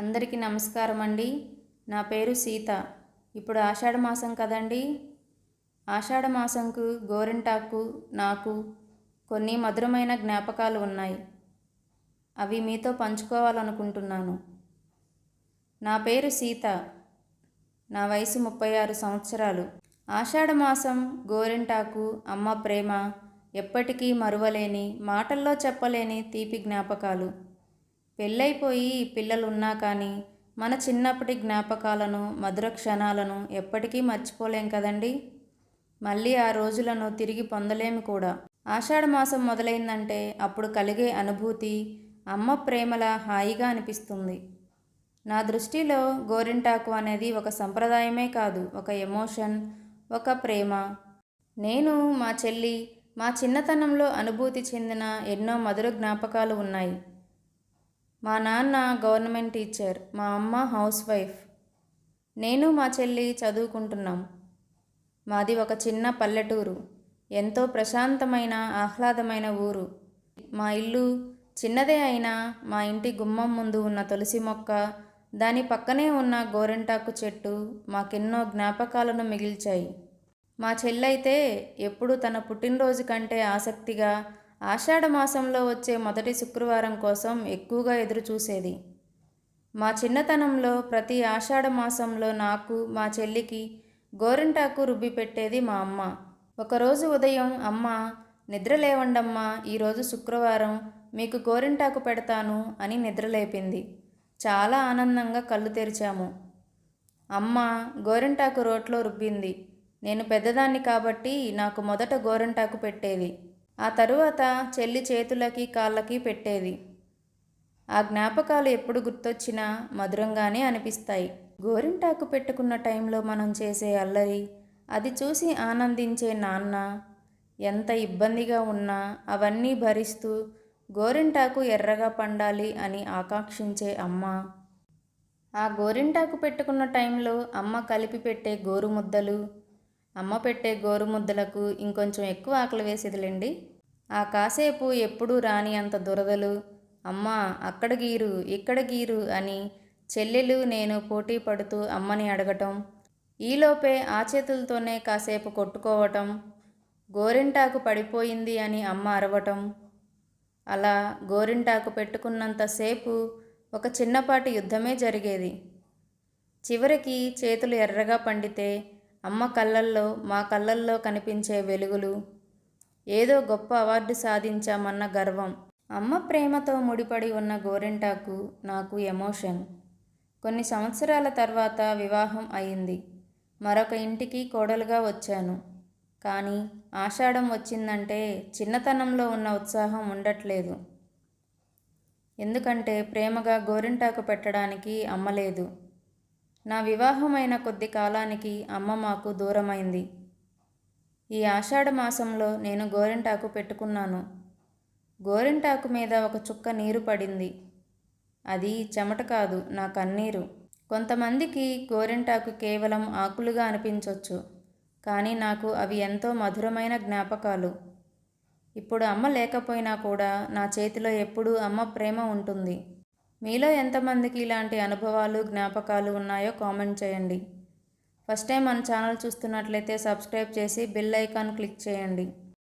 అందరికీ నమస్కారం అండి నా పేరు సీత. ఇప్పుడు ఆషాఢ మాసం కదండి. ఆషాఢ మాసంకు గోరింటాకు నాకు కొన్ని మధురమైన జ్ఞాపకాలు ఉన్నాయి. అవి మీతో పంచుకోవాలనుకుంటున్నాను. నా పేరు సీత. నా వయసు ముప్పై ఆరు సంవత్సరాలు. ఆషాఢ మాసం గోరింటాకు అమ్మ ప్రేమ ఎప్పటికీ మరువలేని మాటల్లో చెప్పలేని తీపి జ్ఞాపకాలు. పెళ్ళైపోయి పిల్లలున్నా కానీ మన చిన్నప్పటి జ్ఞాపకాలను మధుర క్షణాలను ఎప్పటికీ మర్చిపోలేం కదండి? మళ్ళీ ఆ రోజులను తిరిగి పొందలేము కూడా. ఆషాఢ మాసం మొదలైందంటే అప్పుడు కలిగే అనుభూతి అమ్మ ప్రేమల హాయిగా అనిపిస్తుంది. నా దృష్టిలో గోరింటాకు అనేది ఒక సంప్రదాయమే కాదు ఒక ఎమోషన్ ఒక ప్రేమ. నేను మా చెల్లి మా చిన్నతనంలో అనుభూతి చెందిన ఎన్నో మధుర జ్ఞాపకాలు ఉన్నాయి. మా నాన్న గవర్నమెంట్ టీచర్ మా అమ్మ హౌస్ వైఫ్. నేను మా చెల్లి చదువుకుంటున్నాం. మాది ఒక చిన్న పల్లెటూరు. ఎంతో ప్రశాంతమైన ఆహ్లాదమైన ఊరు. మా ఇల్లు చిన్నదే అయినా మా ఇంటి గుమ్మం ముందు ఉన్న తులసి మొక్క దాని పక్కనే ఉన్న గోరింటాకు చెట్టు మాకెన్నో జ్ఞాపకాలను మిగిల్చాయి. మా చెల్లైతే ఎప్పుడు తన పుట్టినరోజు కంటే ఆసక్తిగా ఆషాఢ మాసంలో వచ్చే మొదటి శుక్రవారం కోసం ఎక్కువగా ఎదురు చూసేది మా చిన్నతనంలో ప్రతి ఆషాఢ మాసంలో నాకు మా చెల్లికి గోరింటాకు రుబ్బి పెట్టేది మా అమ్మ. ఒకరోజు ఉదయం అమ్మ నిద్ర లేవండమ్మా ఈరోజు శుక్రవారం మీకు గోరింటాకు పెడతాను అని నిద్రలేపింది చాలా ఆనందంగా కళ్ళు తెరిచాము. అమ్మ గోరింటాకు రోట్లో రుబ్బింది. నేను పెద్దదాన్ని కాబట్టి నాకు మొదట గోరింటాకు పెట్టేది. ఆ తరువాత చెల్లి చేతులకి కాళ్ళకి పెట్టేది. ఆ జ్ఞాపకాలు ఎప్పుడు గుర్తొచ్చినా మధురంగానే అనిపిస్తాయి. గోరింటాకు పెట్టుకున్న టైంలో మనం చేసే అల్లరి అది చూసి ఆనందించే నాన్న ఎంత ఇబ్బందిగా ఉన్నా అవన్నీ భరిస్తూ గోరింటాకు ఎర్రగా పండాలి అని ఆకాంక్షించే అమ్మ. ఆ గోరింటాకు పెట్టుకున్న టైంలో అమ్మ కలిపి పెట్టే గోరు ముద్దలు అమ్మ పెట్టే గోరు ముద్దలకు ఇంకొంచెం ఎక్కువ ఆకలి వేసేదిలేండి. ఆ కాసేపు ఎప్పుడూ రాని అంత దురదలు అమ్మ అక్కడ గీరు ఇక్కడ గీరు అని చెల్లెలు నేను పోటీ పడుతూ అమ్మని అడగటం ఈలోపే ఆ చేతులతోనే కాసేపు కొట్టుకోవటం గోరింటాకు పడిపోయింది అని అమ్మ అరవటం. అలా గోరింటాకు పెట్టుకున్నంతసేపు ఒక చిన్నపాటి యుద్ధమే జరిగేది. చివరికి చేతులు ఎర్రగా పండితే అమ్మ కళ్ళల్లో మా కళ్ళల్లో కనిపించే వెలుగులు. ఏదో గొప్ప అవార్డు సాధించామన్న గర్వం. అమ్మ ప్రేమతో ముడిపడి ఉన్న గోరింటాకు నాకు ఎమోషన్. కొన్ని సంవత్సరాల తర్వాత వివాహం అయింది. మరొక ఇంటికి కోడలుగా వచ్చాను. కానీ ఆషాఢం వచ్చిందంటే చిన్నతనంలో ఉన్న ఉత్సాహం ఉండట్లేదు. ఎందుకంటే ప్రేమగా గోరింటాకు పెట్టడానికి అమ్మలేదు నా వివాహమైన కొద్ది కాలానికి అమ్మ మాకు దూరమైంది. ఈ ఆషాఢ మాసంలో నేను గోరింటాకు పెట్టుకున్నాను. గోరింటాకు మీద ఒక చుక్క నీరు పడింది. అది చెమట కాదు నా కన్నీరు. కొంతమందికి గోరింటాకు కేవలం ఆకులుగా అనిపించవచ్చు కానీ నాకు అవి ఎంతో మధురమైన జ్ఞాపకాలు. ఇప్పుడు అమ్మ లేకపోయినా కూడా నా చేతిలో ఎప్పుడూ అమ్మ ప్రేమ ఉంటుంది. మీలో ఎంతమందికి ఇలాంటి అనుభవాలు జ్ఞాపకాలు ఉన్నాయో కామెంట్ చేయండి. ఫస్ట్ టైం మన ఛానల్ చూస్తున్నట్లయితే సబ్స్క్రైబ్ చేసి బెల్ ఐకాన్ క్లిక్ చేయండి.